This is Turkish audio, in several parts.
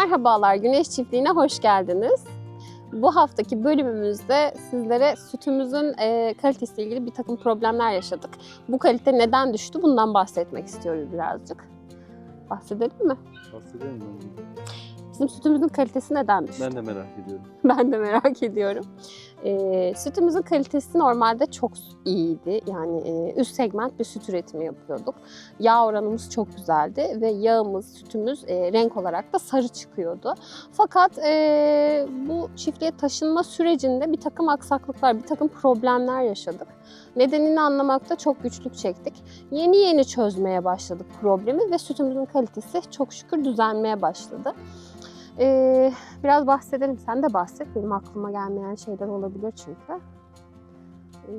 Merhabalar Güneş Çiftliği'ne hoş geldiniz. Bu haftaki bölümümüzde sizlere sütümüzün e, kalitesiyle ilgili bir takım problemler yaşadık. Bu kalite neden düştü bundan bahsetmek istiyoruz birazcık. Bahsedelim mi? Bahsedelim mi? Bizim sütümüzün kalitesi neden düştü? Ben de merak ediyorum. Ben de merak ediyorum. Ee, sütümüzün kalitesi normalde çok iyiydi. Yani e, üst segment bir süt üretimi yapıyorduk. Yağ oranımız çok güzeldi ve yağımız, sütümüz e, renk olarak da sarı çıkıyordu. Fakat e, bu çiftliğe taşınma sürecinde bir takım aksaklıklar, bir takım problemler yaşadık. Nedenini anlamakta çok güçlük çektik. Yeni yeni çözmeye başladık problemi ve sütümüzün kalitesi çok şükür düzelmeye başladı. Ee, biraz bahsedelim. Sen de bahset. Benim aklıma gelmeyen şeyler olabilir çünkü. Ee,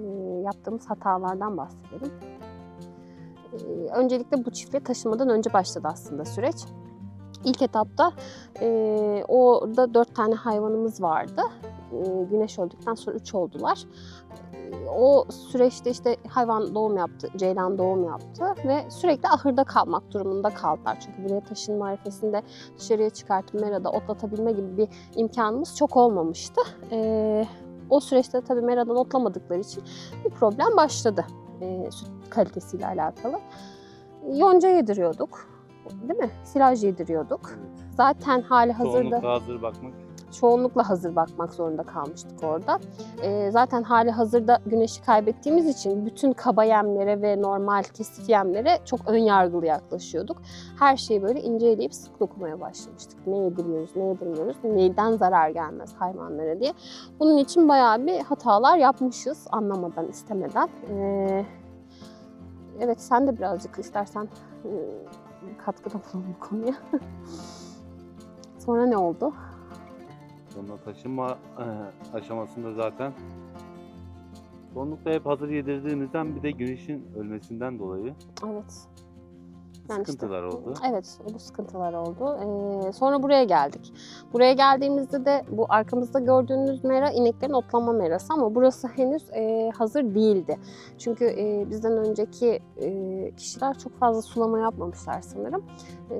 yaptığımız hatalardan bahsedelim. Ee, öncelikle bu çiftliğe taşınmadan önce başladı aslında süreç. İlk etapta e, orada dört tane hayvanımız vardı. E, güneş öldükten sonra üç oldular. O süreçte işte hayvan doğum yaptı, ceylan doğum yaptı ve sürekli ahırda kalmak durumunda kaldılar. Çünkü buraya taşınma arifesinde dışarıya çıkartıp merada otlatabilme gibi bir imkanımız çok olmamıştı. E, o süreçte tabii meradan otlamadıkları için bir problem başladı e, süt kalitesiyle alakalı. Yonca yediriyorduk, değil mi? Silaj yediriyorduk. Zaten hali hazırda Çoğunlukla hazır bakmak. Çoğunlukla hazır bakmak zorunda kalmıştık orada. Ee, zaten hali hazırda güneşi kaybettiğimiz için bütün kaba yemlere ve normal kesif yemlere çok ön yargılı yaklaşıyorduk. Her şeyi böyle inceleyip sık dokumaya başlamıştık. Ne yediriyoruz, ne yedirmiyoruz, neyden zarar gelmez hayvanlara diye. Bunun için bayağı bir hatalar yapmışız anlamadan, istemeden. Ee, evet sen de birazcık istersen e, katkıda bulun bu konuya. Sonra ne oldu? Sonra taşınma e, aşamasında zaten çoğunlukla hep hazır yedirdiğimizden bir de güneşin ölmesinden dolayı Evet. İşte- sıkıntılar oldu. Evet, bu sıkıntılar oldu. Ee, sonra buraya geldik. Buraya geldiğimizde de bu arkamızda gördüğünüz mera ineklerin otlama merası ama burası henüz e, hazır değildi. Çünkü e, bizden önceki e, kişiler çok fazla sulama yapmamışlar sanırım. E,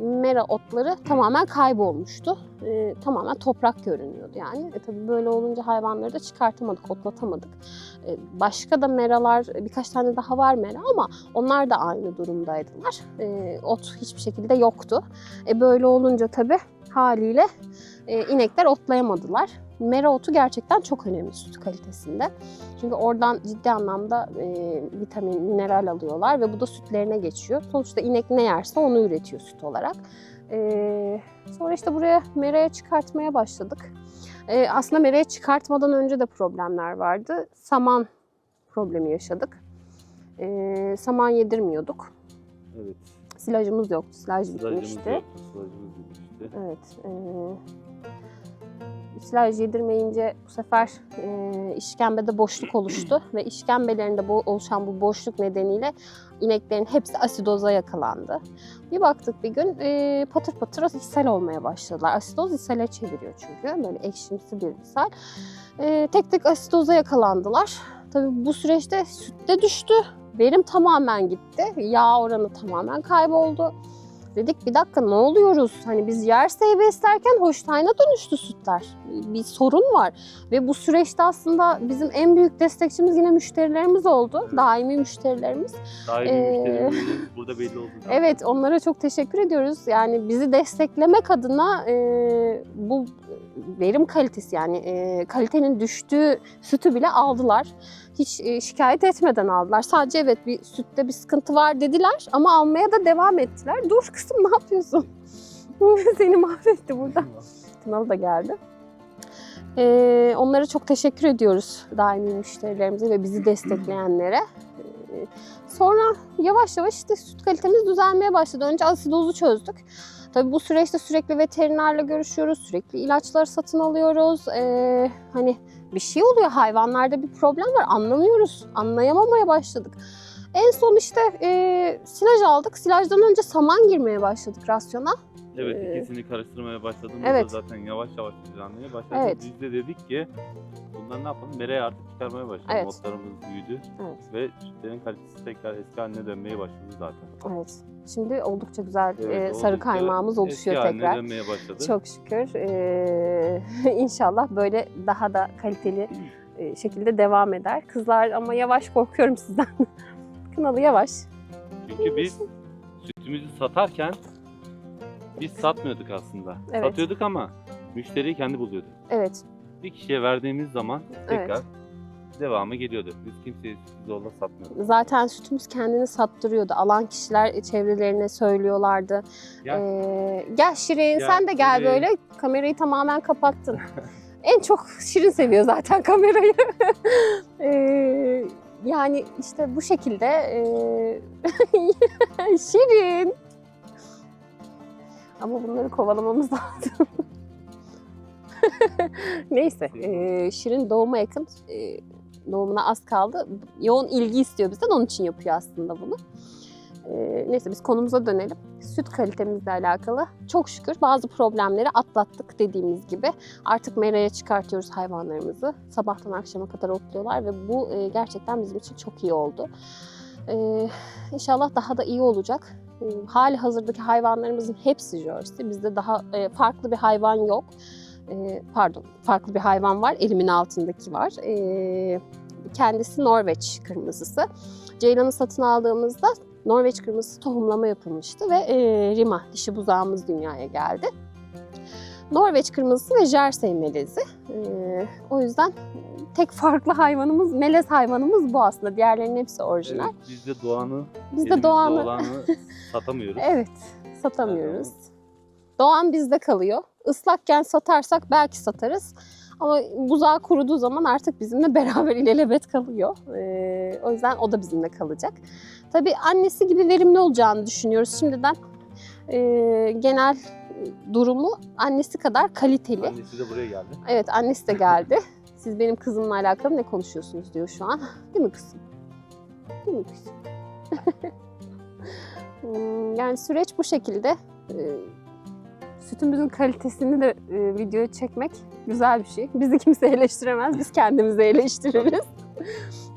mera otları tamamen kaybolmuştu. E, tamamen toprak görünüyordu yani. E, tabii böyle olunca hayvanları da çıkartamadık, otlatamadık. E, başka da meralar, birkaç tane daha var mera ama onlar da aynı durumdaydılar. E, ot hiçbir şekilde yoktu. E, böyle olunca tabii haliyle e, inekler otlayamadılar. Mera otu gerçekten çok önemli süt kalitesinde. Çünkü oradan ciddi anlamda e, vitamin, mineral alıyorlar ve bu da sütlerine geçiyor. Sonuçta inek ne yerse onu üretiyor süt olarak. E, sonra işte buraya meraya çıkartmaya başladık. E, aslında meraya çıkartmadan önce de problemler vardı. Saman problemi yaşadık. E, saman yedirmiyorduk. Evet. Silajımız yoktu. Silaj Sılacımız bitmişti. yoktu. Sılacımız bitmişti. Evet. E, silaj yedirmeyince bu sefer e, işkembede boşluk oluştu ve işkembelerinde bo- oluşan bu boşluk nedeniyle ineklerin hepsi asidoza yakalandı. Bir baktık bir gün e, patır patır ishal olmaya başladılar. Asidoz ishale çeviriyor çünkü. Böyle ekşimsi bir ishal. E, tek tek asidoza yakalandılar. Tabii bu süreçte süt de düştü. Verim tamamen gitti. Yağ oranı tamamen kayboldu. Dedik bir dakika ne oluyoruz? Hani biz yersey beslerken Holstein'a dönüştü sütler. Bir sorun var. Ve bu süreçte aslında bizim en büyük destekçimiz yine müşterilerimiz oldu. Daimi müşterilerimiz. Daimi Ee, müşterilerimiz burada belli oldu. zaten. Evet onlara çok teşekkür ediyoruz. Yani bizi desteklemek adına e, bu verim kalitesi yani e, kalitenin düştüğü sütü bile aldılar. Hiç e, şikayet etmeden aldılar. Sadece evet bir sütte bir sıkıntı var dediler ama almaya da devam ettiler. Dur kızım ne yapıyorsun? Seni mahvetti burada. Tınalı da geldi. Ee, onlara çok teşekkür ediyoruz daimi müşterilerimize ve bizi destekleyenlere. Ee, sonra yavaş yavaş işte süt kalitemiz düzelmeye başladı. Önce asidozu çözdük. Tabii bu süreçte sürekli veterinerle görüşüyoruz, sürekli ilaçlar satın alıyoruz. Ee, hani bir şey oluyor hayvanlarda bir problem var anlamıyoruz, anlayamamaya başladık. En son işte e, silaj aldık. Silajdan önce saman girmeye başladık rasyona. Evet Ee, ikisini karıştırmaya başladığımızda evet. zaten yavaş yavaş düzenlemeye başladık. Evet. Biz de dedik ki bunları ne yapalım? Mereye artık çıkarmaya başlayalım. Evet. Otlarımız büyüdü Evet. Ve sütlerin kalitesi tekrar eski haline dönmeye başladı zaten. Evet. Şimdi oldukça güzel Evet, e, sarı oldukça kaymağımız oluşuyor eski tekrar. dönmeye başladı. Çok şükür. Ee, inşallah böyle daha da kaliteli e, şekilde devam eder. Kızlar ama yavaş korkuyorum sizden. Kınalı yavaş. Çünkü biz sütümüzü satarken biz satmıyorduk aslında. Evet. Satıyorduk ama müşteriyi kendi buluyordu. Evet. Bir kişiye verdiğimiz zaman tekrar Evet. Devamı geliyordu. Biz kimseyi zorla satmıyorduk. Zaten sütümüz kendini sattırıyordu. Alan kişiler çevrelerine söylüyorlardı. Gel. Ee, gel Şirin sen de gel Şirin. böyle. Kamerayı tamamen kapattın. en çok Şirin seviyor zaten kamerayı. Ee, yani işte bu şekilde ee, Şirin. Ama bunları kovalamamız lazım. Neyse, ee, Şirin doğuma yakın, ee, doğumuna az kaldı. Yoğun ilgi istiyor bizden, onun için yapıyor aslında bunu. Ee, neyse biz konumuza dönelim. Süt kalitemizle alakalı çok şükür bazı problemleri atlattık dediğimiz gibi. Artık meraya çıkartıyoruz hayvanlarımızı. Sabahtan akşama kadar otluyorlar ve bu e, gerçekten bizim için çok iyi oldu. Ee, inşallah daha da iyi olacak. Ee, hali hazırdaki hayvanlarımızın hepsi jersey. Bizde daha e, farklı bir hayvan yok. Ee, pardon, farklı bir hayvan var. Elimin altındaki var. Ee, kendisi Norveç kırmızısı. Ceylan'ı satın aldığımızda Norveç kırmızısı tohumlama yapılmıştı ve e, Rima dişi buzağımız dünyaya geldi. Norveç kırmızısı ve Jersey melezi. E, o yüzden tek farklı hayvanımız, melez hayvanımız bu aslında. Diğerlerinin hepsi orijinal. Evet, biz de Doğan'ı, Biz de Doğan'ı olanı satamıyoruz. evet satamıyoruz. Doğan bizde kalıyor. Islakken satarsak belki satarız. Ama buzağı kuruduğu zaman artık bizimle beraber ilelebet kalıyor. Ee, o yüzden o da bizimle kalacak. Tabii annesi gibi verimli olacağını düşünüyoruz şimdiden. Ee, genel durumu annesi kadar kaliteli. Annesi de buraya geldi. Evet annesi de geldi. Siz benim kızımla alakalı ne konuşuyorsunuz diyor şu an. Değil mi kızım? Değil mi kızım? Hmm, yani süreç bu şekilde. Ee, Sütümüzün kalitesini de e, videoya çekmek güzel bir şey. Bizi kimse eleştiremez, biz kendimizi eleştiririz.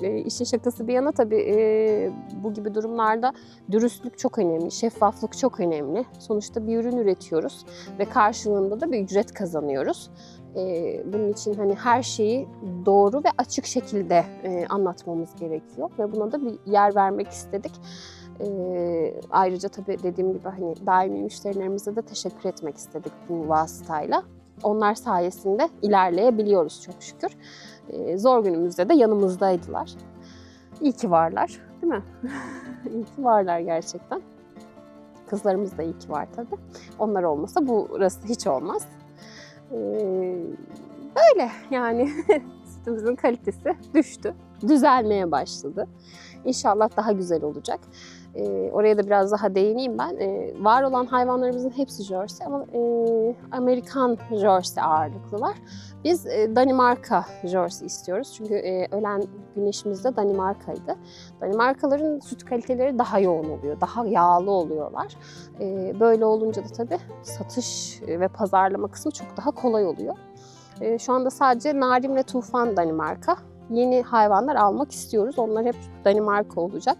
E, işin şakası bir yana tabii e, bu gibi durumlarda dürüstlük çok önemli, şeffaflık çok önemli. Sonuçta bir ürün üretiyoruz ve karşılığında da bir ücret kazanıyoruz. Ee, bunun için hani her şeyi doğru ve açık şekilde e, anlatmamız gerekiyor ve buna da bir yer vermek istedik. Ee, ayrıca tabii dediğim gibi hani daimi müşterilerimize de teşekkür etmek istedik bu vasıtayla. Onlar sayesinde ilerleyebiliyoruz çok şükür. Ee, zor günümüzde de yanımızdaydılar. İyi ki varlar, değil mi? İyi ki varlar gerçekten. Kızlarımız da iyi ki var tabii. Onlar olmasa burası hiç olmaz. Ee, böyle yani sütümüzün kalitesi düştü. Düzelmeye başladı. İnşallah daha güzel olacak. Ee, oraya da biraz daha değineyim ben. Ee, var olan hayvanlarımızın hepsi jersey ama e, Amerikan jersey ağırlıklılar. Biz e, Danimarka jersey istiyoruz çünkü e, ölen güneşimiz de Danimarka'ydı. Danimarkaların süt kaliteleri daha yoğun oluyor, daha yağlı oluyorlar. E, böyle olunca da tabii satış ve pazarlama kısmı çok daha kolay oluyor. E, şu anda sadece Narim ve Tufan Danimarka. Yeni hayvanlar almak istiyoruz. Onlar hep Danimarka olacak.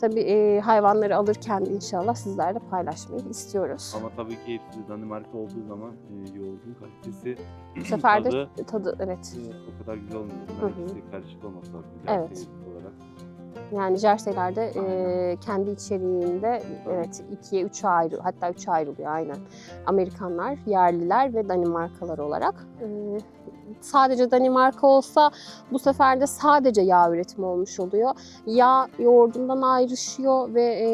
Tabii e, hayvanları alırken inşallah sizlerle paylaşmayı istiyoruz. Ama tabii ki hepsi Danimarka olduğu zaman e, yoğurdun kalitesi Bu sefer de tadı, tadı evet. e, o kadar güzel olmuyor. Hı karışık olması lazım. Evet. Olarak. Yani jerseylerde e, kendi içeriğinde evet ikiye üçe ayrı hatta üçe ayrılıyor aynen. Amerikanlar, yerliler ve Danimarkalar olarak. E, sadece Danimarka olsa bu sefer de sadece yağ üretimi olmuş oluyor. Yağ yoğurdundan ayrışıyor ve e,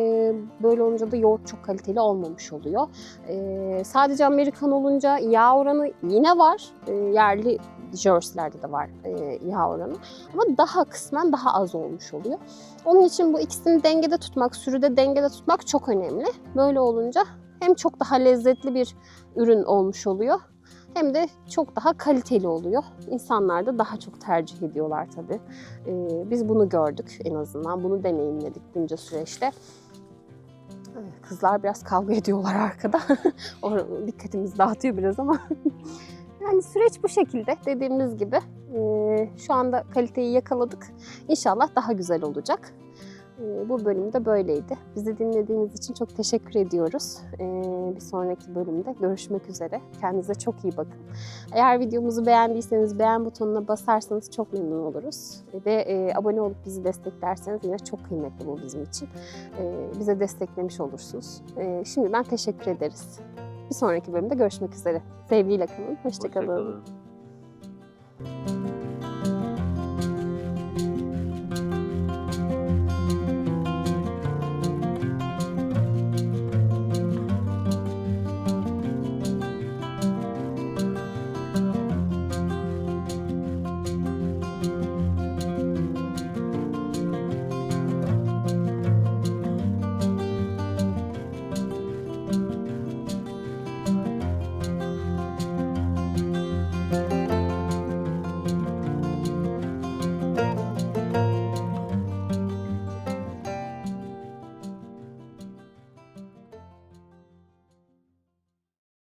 böyle olunca da yoğurt çok kaliteli olmamış oluyor. E, sadece Amerikan olunca yağ oranı yine var. E, yerli jerseylerde de var e, yağ oranı. Ama daha kısmen daha az olmuş oluyor. Onun için bu ikisini dengede tutmak, sürüde dengede tutmak çok önemli. Böyle olunca hem çok daha lezzetli bir ürün olmuş oluyor hem de çok daha kaliteli oluyor. İnsanlar da daha çok tercih ediyorlar tabii. Ee, biz bunu gördük en azından. Bunu deneyimledik bunca süreçte. Kızlar biraz kavga ediyorlar arkada. dikkatimizi dağıtıyor biraz ama. yani süreç bu şekilde dediğimiz gibi. Ee, şu anda kaliteyi yakaladık. İnşallah daha güzel olacak. Ee, Bu bölüm de böyleydi. Bizi dinlediğiniz için çok teşekkür ediyoruz. Ee, Bir sonraki bölümde görüşmek üzere. Kendinize çok iyi bakın. Eğer videomuzu beğendiyseniz beğen butonuna basarsanız çok memnun oluruz. Ve e, abone olup bizi desteklerseniz yine çok kıymetli bu bizim için. Ee, Bize desteklemiş olursunuz. Şimdiden teşekkür ederiz. Bir sonraki bölümde görüşmek üzere. Sevgiyle kalın. Hoşçakalın. Hoşça kalın.